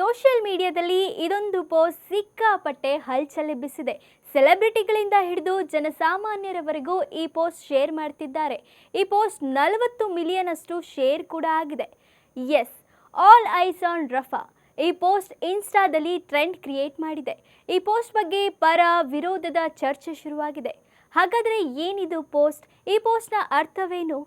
Social ಮೀಡಿಯಾದಲ್ಲಿ ಇದೊಂದು post ಸಿಕ್ಕಾಪಟ್ಟೆ ಹಲ್ಚಲೆಬ್ಬಿಸಿದೆ ಸೆಲೆಬ್ರಿಟಿಗಳಿಂದ ಹಿಡಿದು ಜನಸಾಮಾನ್ಯರವರೆಗೂ ಈ ಪೋಸ್ಟ್ ಶೇರ್ ಮಾಡ್ತಿದ್ದಾರೆ. ಈ ಪೋಸ್ಟ್ ನಲವತ್ತು ಮಿಲಿಯನ್ ಅಷ್ಟು ಶೇರ್ ಕೂಡ ಆಗಿದೆ. Yes, all eyes on Rafah. ಈ ಪೋಸ್ಟ್ ಇನ್ಸ್ಟಾದಲ್ಲಿ ಟ್ರೆಂಡ್ ಕ್ರಿಯೇಟ್ ಮಾಡಿದೆ. ಈ ಪೋಸ್ಟ್ ಬಗ್ಗೆ ಪರ ವಿರೋಧದ ಚರ್ಚೆ ಶುರುವಾಗಿದೆ. ಹಾಗಾದರೆ ಏನಿದು ಪೋಸ್ಟ್? ಈ ಪೋಸ್ಟ್ನ ಅರ್ಥವೇನು?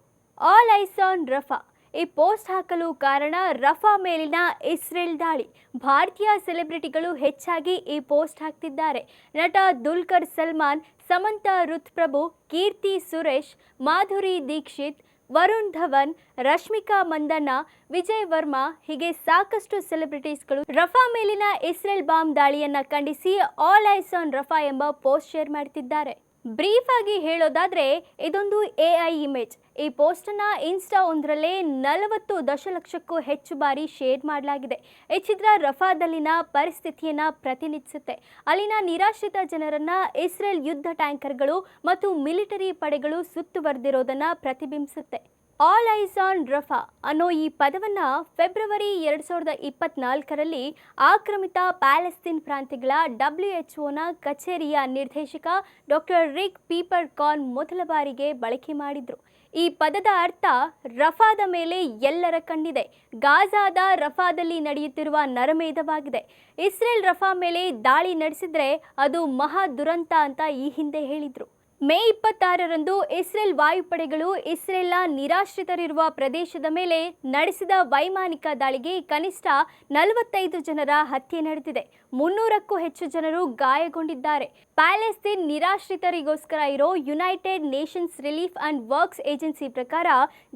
All eyes on Rafah. ಈ ಪೋಸ್ಟ್ ಹಾಕಲು ಕಾರಣ ರಫಾ ಮೇಲಿನ ಇಸ್ರೇಲ್ ದಾಳಿ. ಭಾರತೀಯ ಸೆಲೆಬ್ರಿಟಿಗಳು ಹೆಚ್ಚಾಗಿ ಈ ಪೋಸ್ಟ್ ಹಾಕ್ತಿದ್ದಾರೆ. ನಟ ದುಲ್ಕರ್ ಸಲ್ಮಾನ್, ಸಮಂತ ರುತ್ ಪ್ರಭು ಕೀರ್ತಿ ಸುರೇಶ್, ಮಾಧುರಿ ದೀಕ್ಷಿತ್, ವರುಣ್ ಧವನ್, ರಶ್ಮಿಕಾ ಮಂದಣ್ಣ, ವಿಜಯ್ ವರ್ಮಾ ಹೀಗೆ ಸಾಕಷ್ಟು ಸೆಲೆಬ್ರಿಟೀಸ್ಗಳು ರಫಾ ಮೇಲಿನ ಇಸ್ರೇಲ್ ಬಾಂಬ್ ದಾಳಿಯನ್ನು ಖಂಡಿಸಿ ಆಲ್ ಐಸ್ ಆನ್ ರಫಾ ಎಂಬ ಪೋಸ್ಟ್ ಶೇರ್ ಮಾಡ್ತಿದ್ದಾರೆ. ಬ್ರೀಫ್ ಆಗಿ ಹೇಳೋದಾದ್ರೆ, ಇದೊಂದು ಎ ಐ ಇಮೇಜ್. ಈ ಪೋಸ್ಟನ್ನ ಇನ್ಸ್ಟಾ ಒಂದರಲ್ಲೇ ನಲವತ್ತು ದಶಲಕ್ಷಕ್ಕೂ ಹೆಚ್ಚು ಬಾರಿ ಶೇರ್ ಮಾಡಲಾಗಿದೆ. ಈ ಚಿತ್ರ ರಫಾದಲ್ಲಿನ ಪರಿಸ್ಥಿತಿಯನ್ನ ಪ್ರತಿನಿಧಿಸುತ್ತೆ. ಅಲ್ಲಿನ ನಿರಾಶ್ರಿತ ಜನರನ್ನ ಇಸ್ರೇಲ್ ಯುದ್ಧ ಟ್ಯಾಂಕರ್ಗಳು ಮತ್ತು ಮಿಲಿಟರಿ ಪಡೆಗಳು ಸುತ್ತುವರೆದಿರೋದನ್ನು ಪ್ರತಿಬಿಂಬಿಸುತ್ತೆ. ಆಲ್ ಐಸ್ ಆನ್ ರಫಾ ಅನ್ನೋ ಈ ಪದವನ್ನ ಫೆಬ್ರವರಿ ಎರಡು ಸಾವಿರದ ಇಪ್ಪತ್ನಾಲ್ಕರಲ್ಲಿ ಆಕ್ರಮಿತ ಪ್ಯಾಲೆಸ್ತೀನ್ ಪ್ರಾಂತ್ಯಗಳ ಡಬ್ಲ್ಯೂ ಎಚ್ ಒನ ಕಚೇರಿಯ ನಿರ್ದೇಶಕ ಡಾಕ್ಟರ್ ರಿಕ್ ಪೀಪರ್ ಕಾನ್ ಮೊದಲ ಬಾರಿಗೆ ಬಳಕೆ ಮಾಡಿದ್ರು. ಈ ಪದದ ಅರ್ಥ ರಫಾದ ಮೇಲೆ ಎಲ್ಲರ ಕಣ್ಣಿದೆ. ಗಾಜಾದ ರಫಾದಲ್ಲಿ ನಡೆಯುತ್ತಿರುವ ನರಮೇಧವಾಗಿದೆ. ಇಸ್ರೇಲ್ ರಫಾ ಮೇಲೆ ದಾಳಿ ನಡೆಸಿದರೆ ಅದು ಮಹಾ ದುರಂತ ಅಂತ ಈ ಹಿಂದೆ ಹೇಳಿದ್ರು. ಮೇ ಇಪ್ಪತ್ತಾರರಂದು ಇಸ್ರೇಲ್ ವಾಯುಪಡೆಗಳು ಇಸ್ರೇಲ್ನ ನಿರಾಶ್ರಿತರಿರುವ ಪ್ರದೇಶದ ಮೇಲೆ ನಡೆಸಿದ ವೈಮಾನಿಕ ದಾಳಿಗೆ ಕನಿಷ್ಠ ನಲವತ್ತೈದು ಜನರ ಹತ್ಯೆ ನಡೆದಿದೆ. ಮುನ್ನೂರಕ್ಕೂ ಹೆಚ್ಚು ಜನರು ಗಾಯಗೊಂಡಿದ್ದಾರೆ. ಪ್ಯಾಲೆಸ್ತೀನ್ ನಿರಾಶ್ರಿತರಿಗೋಸ್ಕರ ಇರೋ United Nations Relief and Works Agency ಪ್ರಕಾರ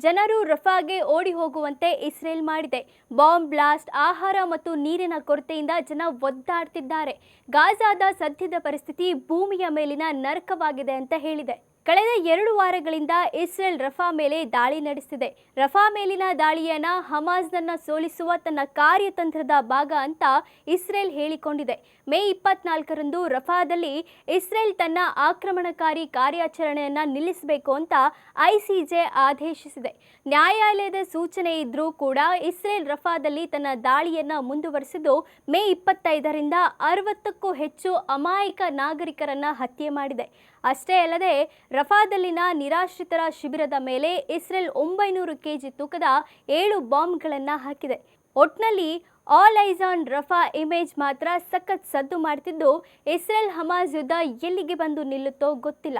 ಜನರು ರಫಾಗೆ ಓಡಿ ಹೋಗುವಂತೆ ಇಸ್ರೇಲ್ ಮಾಡಿದೆ. ಬಾಂಬ್ ಬ್ಲಾಸ್ಟ್, ಆಹಾರ ಮತ್ತು ನೀರಿನ ಕೊರತೆಯಿಂದ ಜನ ಒದ್ದಾಡ್ತಿದ್ದಾರೆ. ಗಾಜಾದ ಸದ್ಯದ ಪರಿಸ್ಥಿತಿ ಭೂಮಿಯ ಮೇಲಿನ ನರಕವಾಗಿದೆ ಅಂತ ಹೇಳಿದೆ. ಕಳೆದ ಎರಡು ವಾರಗಳಿಂದ ಇಸ್ರೇಲ್ ರಫಾ ಮೇಲೆ ದಾಳಿ ನಡೆಸಿದೆ. ರಫಾ ಮೇಲಿನ ದಾಳಿಯನ್ನ ಹಮಾಜ್ನನ್ನ ಸೋಲಿಸುವ ತನ್ನ ಕಾರ್ಯತಂತ್ರದ ಭಾಗ ಅಂತ ಇಸ್ರೇಲ್ ಹೇಳಿಕೊಂಡಿದೆ. ಮೇ ಇಪ್ಪತ್ನಾಲ್ಕರಂದು ರಫಾದಲ್ಲಿ ಇಸ್ರೇಲ್ ತನ್ನ ಆಕ್ರಮಣಕಾರಿ ಕಾರ್ಯಾಚರಣೆಯನ್ನು ನಿಲ್ಲಿಸಬೇಕು ಅಂತ ಐಸಿಜೆ ಆದೇಶಿಸಿದೆ. ನ್ಯಾಯಾಲಯದ ಸೂಚನೆ ಇದ್ರೂ ಕೂಡ ಇಸ್ರೇಲ್ ರಫಾದಲ್ಲಿ ತನ್ನ ದಾಳಿಯನ್ನ ಮುಂದುವರೆಸಿದ್ದು ಮೇ ಇಪ್ಪತ್ತೈದರಿಂದ ಅರವತ್ತಕ್ಕೂ ಹೆಚ್ಚು ಅಮಾಯಕ ನಾಗರಿಕರನ್ನ ಹತ್ಯೆ ಮಾಡಿದೆ. ಅಷ್ಟೇ ಅಲ್ಲದೆ ರಫಾದಲ್ಲಿನ ನಿರಾಶ್ರಿತರ ಶಿಬಿರದ ಮೇಲೆ ಇಸ್ರೇಲ್ ಒಂಬೈನೂರು ಕೆಜಿ ತೂಕದ ಏಳು ಬಾಂಬ್ಗಳನ್ನು ಹಾಕಿದೆ. ಒಟ್ನಲ್ಲಿ all eyes on Rafah image ಮಾತ್ರ ಸಖತ್ ಸದ್ದು ಮಾಡ್ತಿದ್ದು ಇಸ್ರೇಲ್ ಹಮಾಸ್ ಯುದ್ಧ ಎಲ್ಲಿಗೆ ಬಂದು ನಿಲ್ಲುತ್ತೋ ಗೊತ್ತಿಲ್ಲ.